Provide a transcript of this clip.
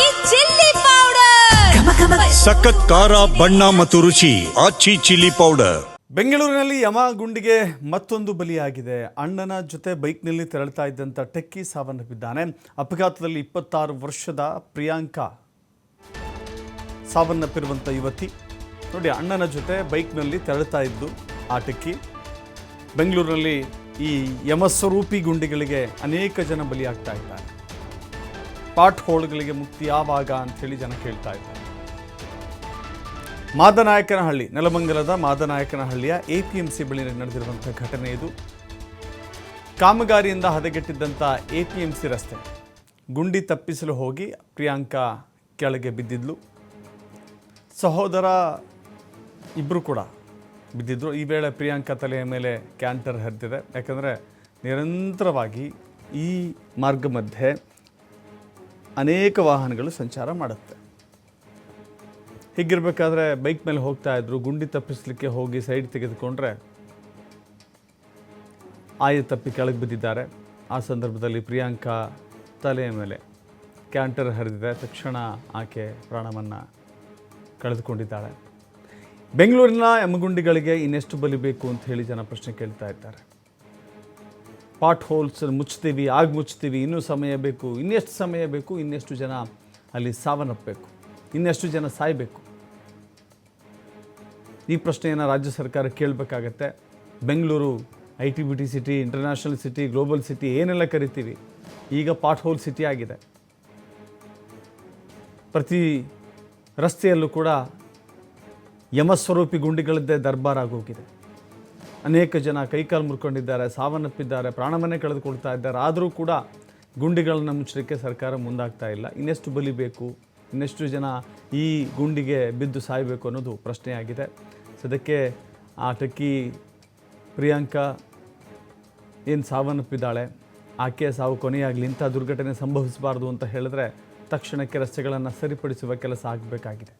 ಆಚಿ chilli powder. ಸಖತ್ ಖಾರ ಬಣ್ಣ ಮತ್ತು ರುಚಿ ಆಚಿ ಚಿಲ್ಲಿ ಪೌಡರ್. ಬೆಂಗಳೂರಿನಲ್ಲಿ ಯಮ ಗುಂಡಿಗೆ ಮತ್ತೊಂದು ಬಲಿಯಾಗಿದೆ. ಅಣ್ಣನ ಜೊತೆ ಬೈಕ್ನಲ್ಲಿ ತೆರಳ್ತಾ ಇದ್ದಂಥ ಟೆಕ್ಕಿ ಸಾವನ್ನಪ್ಪಿದ್ದಾನೆ. ಅಪಘಾತದಲ್ಲಿ ಇಪ್ಪತ್ತಾರು ವರ್ಷದ ಪ್ರಿಯಾಂಕಾ ಸಾವನ್ನಪ್ಪಿರುವಂಥ ಯುವತಿ. ನೋಡಿ ಅಣ್ಣನ ಜೊತೆ ಬೈಕ್ನಲ್ಲಿ ತೆರಳ್ತಾ ಇದ್ದು ಆ ಟೆಕ್ಕಿ. ಬೆಂಗಳೂರಿನಲ್ಲಿ ಈ ಯಮಸ್ವರೂಪಿ ಗುಂಡಿಗಳಿಗೆ ಅನೇಕ ಜನ ಬಲಿಯಾಗ್ತಾ ಇದ್ದಾರೆ. ಪಾಟ್ ಹೋಲ್ಗಳಿಗೆ ಮುಕ್ತಿ ಯಾವಾಗ ಅಂಥೇಳಿ ಜನ ಕೇಳ್ತಾ ಇದ್ದಾರೆ. ಮಾದನಾಯಕನಹಳ್ಳಿ, ನೆಲಮಂಗಲದ ಮಾದನಾಯಕನಹಳ್ಳಿಯ ಎ ಪಿ ಎಂ ಸಿ ಬಳಿ ನಡೆದಿರುವಂಥ ಘಟನೆ ಇದು. ಕಾಮಗಾರಿಯಿಂದ ಹದಗೆಟ್ಟಿದ್ದಂಥ ಎ ಪಿ ಎಂ ಸಿ ರಸ್ತೆ ಗುಂಡಿ ತಪ್ಪಿಸಲು ಹೋಗಿ ಪ್ರಿಯಾಂಕಾ ಕೆಳಗೆ ಬಿದ್ದಿದ್ಲು. ಸಹೋದರ ಇಬ್ಬರು ಕೂಡ ಬಿದ್ದಿದ್ರು. ಈ ವೇಳೆ ಪ್ರಿಯಾಂಕಾ ತಲೆಯ ಮೇಲೆ ಕ್ಯಾಂಟರ್ ಹರಿದಿದೆ. ಯಾಕಂದರೆ ನಿರಂತರವಾಗಿ ಈ ಮಾರ್ಗ ಮಧ್ಯೆ ಅನೇಕ ವಾಹನಗಳು ಸಂಚಾರ ಮಾಡುತ್ತೆ. ಹೀಗಿರಬೇಕಾದ್ರೆ ಬೈಕ್ ಮೇಲೆ ಹೋಗ್ತಾ ಇದ್ರು, ಗುಂಡಿ ತಪ್ಪಿಸ್ಲಿಕ್ಕೆ ಹೋಗಿ ಸೈಡ್ ತೆಗೆದುಕೊಂಡ್ರೆ ಆಯ ತಪ್ಪಿ ಕೆಳಗೆ ಬಿದ್ದಿದ್ದಾರೆ. ಆ ಸಂದರ್ಭದಲ್ಲಿ ಪ್ರಿಯಾಂಕಾ ತಲೆಯ ಮೇಲೆ ಕ್ಯಾಂಟರ್ ಹರಿದಿದೆ. ತಕ್ಷಣ ಆಕೆ ಪ್ರಾಣವನ್ನು ಕಳೆದುಕೊಂಡಿದ್ದಾಳೆ. ಬೆಂಗಳೂರಿನ ಯಮಗುಂಡಿಗಳಿಗೆ ಇನ್ನೆಷ್ಟು ಬಲಿಬೇಕು ಅಂತ ಹೇಳಿ ಜನ ಪ್ರಶ್ನೆ ಕೇಳ್ತಾ ಇದ್ದಾರೆ. ಪಾಟ್ ಹೋಲ್ಸ್ ಮುಚ್ತೀವಿ ಆಗ ಮುಚ್ತೀವಿ ಇನ್ನೂ ಸಮಯ ಬೇಕು, ಇನ್ನೆಷ್ಟು ಸಮಯ ಬೇಕು, ಇನ್ನೆಷ್ಟು ಜನ ಅಲ್ಲಿ ಸಾವನ್ನಪ್ಪಬೇಕು, ಇನ್ನೆಷ್ಟು ಜನ ಸಾಯಬೇಕು? ಈ ಪ್ರಶ್ನೆಯನ್ನು ರಾಜ್ಯ ಸರ್ಕಾರ ಕೇಳಬೇಕಾಗತ್ತೆ. Bengaluru, I T B T city, international city, global city, ಏನೆಲ್ಲ ಕರಿತೀವಿ? ಈಗ ಪಾಟ್ ಹೋಲ್ ಸಿಟಿ ಆಗಿದೆ. ಪ್ರತಿ ರಸ್ತೆಯಲ್ಲೂ ಕೂಡ ಯಮಸ್ವರೂಪಿ ಗುಂಡಿಗಳದ್ದೇ ದರ್ಬಾರ್ ಆಗೋಗಿದೆ. ಅನೇಕ ಜನ ಕೈಕಾಲು ಮುರ್ಕೊಂಡಿದ್ದಾರೆ ಸಾವನ್ನಪ್ಪಿದ್ದಾರೆ ಪ್ರಾಣವನ್ನೇ ಕಳೆದುಕೊಳ್ತಾ ಇದ್ದಾರೆ. ಆದರೂ ಕೂಡ ಗುಂಡಿಗಳನ್ನು ಮುಚ್ಚಲಿಕ್ಕೆ ಸರ್ಕಾರ ಮುಂದಾಗ್ತಾ ಇಲ್ಲ. ಇನ್ನೆಷ್ಟು ಬಲಿ ಬೇಕು, ಇನ್ನೆಷ್ಟು ಜನ ಈ ಗುಂಡಿಗೆ ಬಿದ್ದು ಸಾಯಬೇಕು ಅನ್ನೋದು ಪ್ರಶ್ನೆಯಾಗಿದೆ. ಸದ್ಯಕ್ಕೆ ಆ ಟಕ್ಕಿ ಪ್ರಿಯಾಂಕಾ ಏನು ಸಾವನ್ನಪ್ಪಿದ್ದಾಳೆ ಆಕೆಯ ಸಾವು ಕೊನೆಯಾಗಲಿ ಇಂಥ ದುರ್ಘಟನೆ ಸಂಭವಿಸಬಾರ್ದು ಅಂತ ಹೇಳಿದ್ರೆ ತಕ್ಷಣಕ್ಕೆ ರಸ್ತೆಗಳನ್ನು ಸರಿಪಡಿಸುವ ಕೆಲಸ ಆಗಬೇಕಾಗಿದೆ.